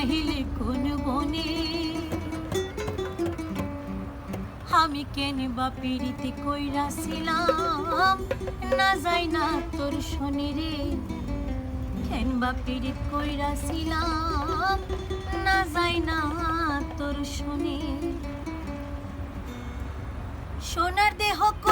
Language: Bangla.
নাহিলে কোন বনে? আমি কেন বা পিড়িতে কইরাছিলাম না যাই না তোর শনি রে। কেন বা পিড়িত কইরাছিলাম না যাই না তোর শনি। সোনার দেহ কইরা